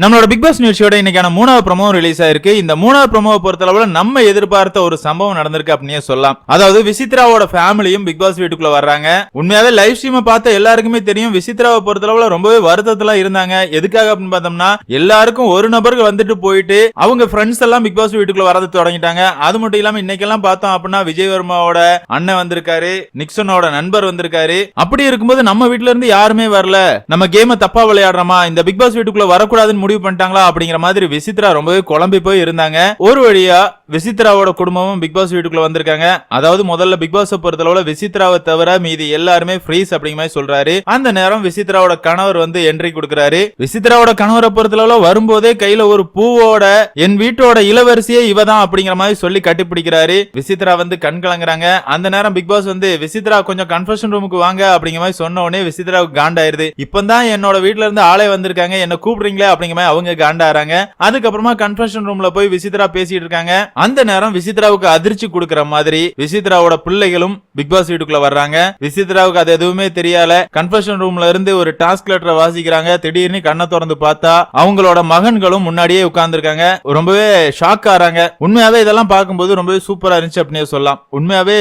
நம்மளோட big pass நிகழ்ச்சியோட இன்னைக்கான மூணாவது ப்ரமோ ரிலீஸ் ஆயிருக்கு இந்த மூணாவது ப்ரமோவை பொறுத்தளவுல நம்ம எதிர்பார்த்த ஒரு சம்பவம் நடந்திருக்கு அப்படின்னே சொல்லலாம். அதாவது விசித்ராவோட ஃபேமிலியும் பிக் பாஸ் வீட்டுக்குள்ள வர்றாங்க. உண்மையாவே லைவ் ஸ்ட்ரீமை பார்த்த எல்லாருக்குமே தெரியும். விசித்ராவை பொறுத்தளவுல ரொம்பவே வருத்தத்துல இருந்தாங்க. எதுக்காக அப்படின்னு பார்த்தோம்னா எல்லாருக்கும் ஒரு நபருக்கு வந்துட்டு போயிட்டு அவங்க ஃப்ரெண்ட்ஸ் எல்லாம் பிக் பாஸ் வீட்டுக்குள்ள வரது தொடங்கிட்டாங்க. அது மட்டும் இல்லாம இன்னைக்கெல்லாம் பார்த்தோம் அப்படின்னா விஜய் வர்மாவோட அண்ணன் வந்திருக்காரு நிக்சனோட நண்பர் வந்திருக்காரு. அப்படி இருக்கும்போது நம்ம வீட்டுல இருந்து யாருமே வரல. நம்ம கேமை தப்பா விளையாடுறோமா? இந்த பிக் பாஸ் வீட்டுக்குள்ள வரக்கூடாதுன்னு முடிவு பண்ணிட்டாங்களா அப்படிங்கிற மாதிரி விசித்ரா ரொம்பவே குழம்பி போய் இருந்தாங்க. ஒரு வழியா விசித்ராவோட குடும்பமும் பிக் பாஸ் வீட்டுக்குள்ள வந்திருக்காங்க. அதாவது முதல்ல பிக் பாஸ் பொறுத்தளவுல விசித்ராவை தவிர மீதி எல்லாருமே ஃப்ரீஸ் அப்படிங்கிற மாதிரி சொல்றாரு. அந்த நேரம் விசித்ராவோட கணவர் வந்து என்ட்ரி கொடுக்கறாரு. விசித்ராவோட கணவரை பொறுத்தளவுல வரும்போதே கையில ஒரு பூவோட என் வீட்டோட இளவரசியே இவ தான் அப்படிங்கிற மாதிரி சொல்லி கட்டிப்பிடிக்கிறாரு. விசித்ரா வந்து கண் கலங்குறாங்க. அந்த நேரம் பிக் பாஸ் வந்து விசித்ரா கொஞ்சம் கன்ஃபர்ஷன் ரூமுக்கு வாங்க அப்படிங்கிற மாதிரி சொன்ன உடனே விசித்ராவுக்கு காண்டாயிருது. இப்பதான் என்னோட வீட்டுல இருந்து ஆளே வந்திருக்காங்க. என்ன கூப்பிடுறீங்களே அப்படிங்கிற மாதிரி அவங்க காண்டாறாங்க. அதுக்கப்புறமா கன்ஃபர்ஷன் ரூம்ல போய் விசித்ரா பேசிட்டு இருக்காங்க. அந்த நேரம் விசித்ராவுக்கு அதிர்ச்சி கொடுக்கிற மாதிரி விசித்ராவோட பிள்ளைகளும் பிக் பாஸ் வீட்டுக்குள்ள வர்றாங்க. விசித்ராவுக்கு அது எதுவுமே தெரியல கன்ஃபர்ஷன் ரூம்ல இருந்து ஒரு டாஸ்க் லெட்டரை வாசிக்கிறாங்க. திடீர்னு கண்ணை திறந்து பார்த்தா அவங்களோட மகன்களும் முன்னாடியே உட்கார்ந்துருக்காங்க. ரொம்பவே ஷாக் ஆறாங்க. உண்மையாவே இதெல்லாம் பார்க்கும்போது ரொம்பவே சூப்பரா இருந்துச்சு அப்படின்னு சொல்லலாம். உண்மையாவே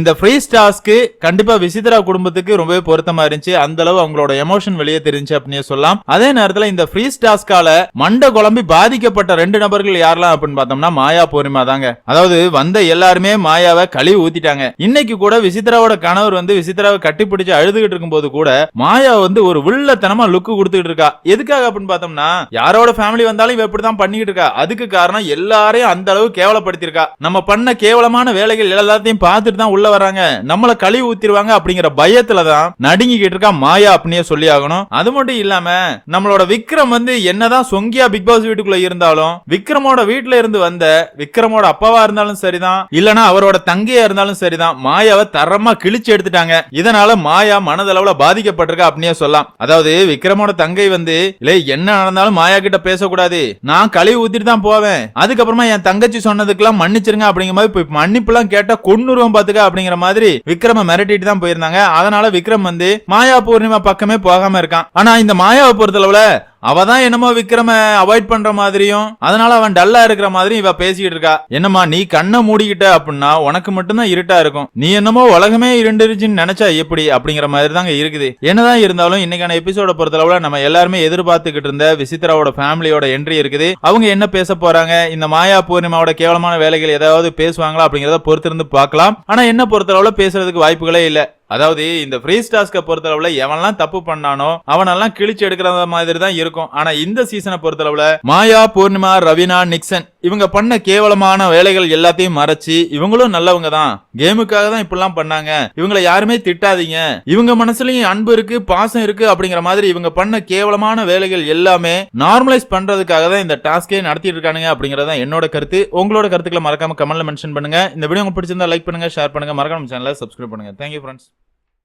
இந்த ஃப்ரீ டாஸ்க்கு கண்டிப்பா விசித்ரா குடும்பத்துக்கு ரொம்பவே பொருத்தமா இருந்துச்சு. அந்த அளவு அவங்களோட எமோஷன் வெளியே தெரிஞ்சு அப்படின்னு சொல்லலாம். அதே நேரத்துல இந்த ஃப்ரீ டாஸ்கால மண்டை குழம்பி பாதிக்கப்பட்ட ரெண்டு நபர்கள் யாரெல்லாம் அப்படின்னு பார்த்தோம்னா மாயா பூர்ணிமா தாங்க அதாவது வந்த எல்லாருமே மாயாவை கழுவி ஊத்திட்டாங்க. இன்னைக்கு கூட விசித்ராவோட கணவர் வந்து விசித்ராவை கட்டிப்பிடிச்சு அழுதுகிட்டு இருக்கும்போது கூட மாயா வந்து ஒரு வில்லத்தனமா லுக்கு கொடுத்துட்டு இருக்கா. எதுக்காக அப்படின்னு பார்த்தோம்னா யாரோட ஃபேமிலி வந்தாலும் இவ இப்படிதான் பண்ணிக்கிட்டு இருக்கா. அதுக்கு காரணம் எல்லாரையும் அந்த அளவு கேவலப்படுத்திருக்கா நம்ம பண்ண கேவலமான வேலைகள் எல்லாத்தையும் பார்த்துட்டு தான் உள்ள வராங்க. நம்மள கழுவி ஊத்திடுவாங்க அப்படிங்கிற பயத்துல தான் நடுங்கிக்கிட்டு இருக்கா மாயா அப்படின்னே சொல்லி ஆகணும். அது மட்டும் இல்லாம நம்மளோட விக்ரம் வந்து என்னதான் சொங்கியா பிக் பாஸ் வீட்டுக்குள்ள இருந்தாலும் விக்ரமோட வீட்டுல இருந்து வந்த விக்ரம் விக்ரமோட அப்பாவா இருந்தாலும் சரிதான். இல்லனா அவரோட தங்கையா இருந்தாலும் சரிதான். மாயாவை தரமா கிழிச்சு எடுத்துட்டாங்க. இதனால மாயா மனதளவுல பாதிக்கப்பட்டிருக்கா அப்படியே சொல்லலாம். அதாவது விக்ரமோட தங்கை வந்து இல்ல என்ன நடந்தாலும் மாயா கிட்ட பேசக்கூடாது. நான் கழுவி ஊத்திட்டு தான் போவேன். அதுக்கப்புறமா என் தங்கச்சி சொன்னதுக்கெல்லாம் மன்னிச்சிருங்க அப்படிங்கிற மாதிரி இப்ப மன்னிப்பு எல்லாம் கேட்டா கொன்னுருவம் பாத்துக்க அப்படிங்கிற மாதிரி விக்ரம மிரட்டிட்டு தான் போயிருந்தாங்க. அதனால விக்ரம் வந்து மாயா பூர்ணிமா பக்கமே போகாம இருக்கான். ஆனா இந்த மாயாவை பொறுத்தளவுல அவ தான் என்னமோ விக்ரம அவாய்ட் பண்ற மாதிரியும் அதனால அவன் டல்லா இருக்கிற மாதிரியும் இவ பேசிக்கிட்டு இருக்கா. என்னம்மா நீ கண்ணை மூடிக்கிட்ட அப்படின்னா உனக்கு மட்டும்தான் இருட்டா இருக்கும். நீ என்னமோ உலகமே இருண்டுருச்சுன்னு நினைச்சா எப்படி அப்படிங்கிற மாதிரி தாங்க இருக்குது. என்னதான் இருந்தாலும் இன்னைக்கான எபிசோட பொறுத்தளவுல நம்ம எல்லாருமே எதிர்பார்த்துக்கிட்டு இருந்த விசித்ராவோட ஃபேமிலியோட என்ட்ரி இருக்குது. அவங்க என்ன பேச போறாங்க? இந்த மாயா பூர்ணிமாவோட கேவலமான வேலைகள் ஏதாவது பேசுவாங்களா அப்படிங்கறத பொறுத்திருந்து பார்க்கலாம். ஆனா என்ன பொறுத்தளவுல பேசுறதுக்கு வாய்ப்புகளே இல்லை. அதாவது இந்த ஃப்ரீ டாஸ்க பொறுத்தளவுல எவன்லாம் தப்பு பண்ணானோ அவனெல்லாம் கிழிச்சு எடுக்கிற மாதிரி தான் இருக்கும். ஆனா இந்த சீசனை பொறுத்தளவுல மாயா பூர்ணிமா ரவினா நிக்சன் இவங்க பண்ண கேவலமான வேலைகள் எல்லாத்தையும் மறைச்சு இவங்களும் நல்லவங்க தான். கேமுக்காக தான் இப்படிலாம் பண்ணாங்க. இவங்களை யாருமே திட்டாதீங்க. இவங்க மனசுலயும் அன்பு இருக்கு பாசம் இருக்கு அப்படிங்கிற மாதிரி இவங்க பண்ண கேவலமான வேலைகள் எல்லாமே நார்மலைஸ் பண்றதுக்காக தான் இந்த டாஸ்கே நடத்திட்டு இருக்கானுங்க அப்படிங்கறத என்னோட கருத்து. உங்களோட கருத்துக்களை மறக்காம கமெண்ட்ல மென்ஷன் பண்ணுங்க. இந்த வீடியோ உங்களுக்கு பிடிச்சிருந்தா லைக் பண்ணுங்க ஷேர் பண்ணுங்க. மறக்காம சேனலை சப்ஸ்கிரைப் பண்ணுங்க. Thank you friends